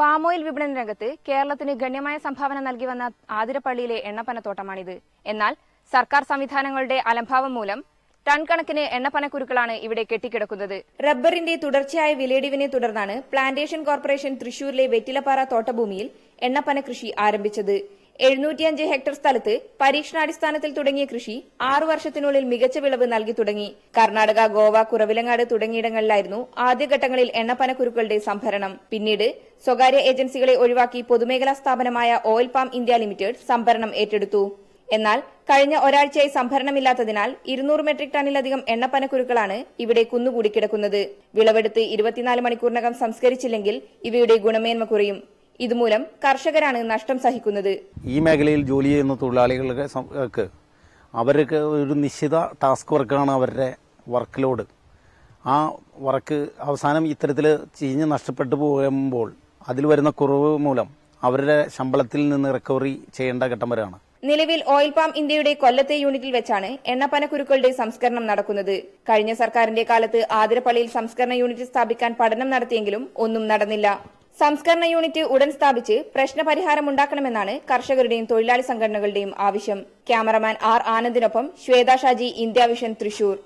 Palm oil വിപണന രംഗത്ത് കേരളത്തിന് ഗണ്യമായ സംഭാവന നൽകി വന്ന ആതിരപ്പള്ളിയിലെ എണ്ണപ്പനത്തോട്ടമാണിത്. എന്നാൽ സർക്കാർ സംവിധാനങ്ങളുടെ അലംഭാവം മൂലം ടൺ കണക്കിന് എണ്ണപ്പനക്കുരുക്കളാണ് ഇവിടെ കെട്ടിക്കിടക്കുന്നത്. റബ്ബറിന്റെ തുടർച്ചയായ വിലയിടിവിനെ തുടർന്നാണ് പ്ലാന്റേഷൻ കോർപ്പറേഷൻ തൃശൂരിലെ വെറ്റിലപ്പാറ തോട്ടഭൂമിയിൽ എണ്ണപ്പന കൃഷി ആരംഭിച്ചത്. എഴുന്നൂറ്റിയഞ്ച് ഹെക്ടർ സ്ഥലത്ത് പരീക്ഷണാടിസ്ഥാനത്തിൽ തുടങ്ങിയ കൃഷി ആറു വർഷത്തിനുള്ളിൽ മികച്ച വിളവ് നൽകി തുടങ്ങി. കർണാടക ഗോവ കുറവിലങ്ങാട് തുടങ്ങിയിടങ്ങളിലായിരുന്നു ആദ്യഘട്ടങ്ങളിൽ എണ്ണപ്പനക്കുരുക്കളുടെ സംഭരണം. പിന്നീട് സ്വകാര്യ ഏജൻസികളെ ഒഴിവാക്കി പൊതുമേഖലാ സ്ഥാപനമായ ഓയിൽ പാം ഇന്ത്യ ലിമിറ്റഡ് സംഭരണം ഏറ്റെടുത്തു. എന്നാൽ കഴിഞ്ഞ ഒരാഴ്ചയായി സംഭരണമില്ലാത്തതിനാൽ ഇരുന്നൂറ് മെട്രിക് ടണ്ണിലധികം എണ്ണപ്പനക്കുരുക്കളാണ് ഇവിടെ കുന്നുകൂടി കിടക്കുന്നത്. വിളവെടുത്ത് ഇരുപത്തിനാല് മണിക്കൂറിനകം സംസ്കരിച്ചില്ലെങ്കിൽ ഇവയുടെ ഗുണമേന്മ കുറയും. ഇതുമൂലം കർഷകരാണ് നഷ്ടം സഹിക്കുന്നത്. ഈ മേഖലയിൽ ജോലി ചെയ്യുന്ന തൊഴിലാളികൾക്ക് അവർക്ക് ഒരു നിശ്ചിത ടാസ്ക് വർക്കാണ് അവരുടെ വർക്ക് ലോഡ് ആ വർക്ക് അവസാനം ഇത്തരത്തിൽ ചീഞ്ഞ് നഷ്ടപ്പെട്ടു പോകുമ്പോൾ അതിൽ വരുന്ന കുറവ് മൂലം അവരുടെ ശമ്പളത്തിൽ നിന്ന് റിക്കവറി ചെയ്യേണ്ട ഘട്ടം വരെയാണ്. നിലവിൽ ഓയിൽ പാം ഇന്ത്യയുടെ കൊല്ലത്തെ യൂണിറ്റിൽ വെച്ചാണ് എണ്ണപ്പനക്കുരുക്കളുടെ സംസ്കരണം നടക്കുന്നത്. കഴിഞ്ഞ സർക്കാരിന്റെ കാലത്ത് ആതിരപ്പള്ളിയിൽ സംസ്കരണ യൂണിറ്റ് സ്ഥാപിക്കാൻ പഠനം നടത്തിയെങ്കിലും ഒന്നും നടന്നില്ല. സംസ്കരണ യൂണിറ്റ് ഉടൻ സ്ഥാപിച്ച് പ്രശ്നപരിഹാരം ഉണ്ടാക്കണമെന്നാണ് കർഷകരുടെയും തൊഴിലാളി സംഘടനകളുടെയും ആവശ്യം. ക്യാമറമാൻ ആർ ആനന്ദിനൊപ്പം ശ്വേത ഷാജി ഇന്ത്യ വിഷൻ തൃശൂർ.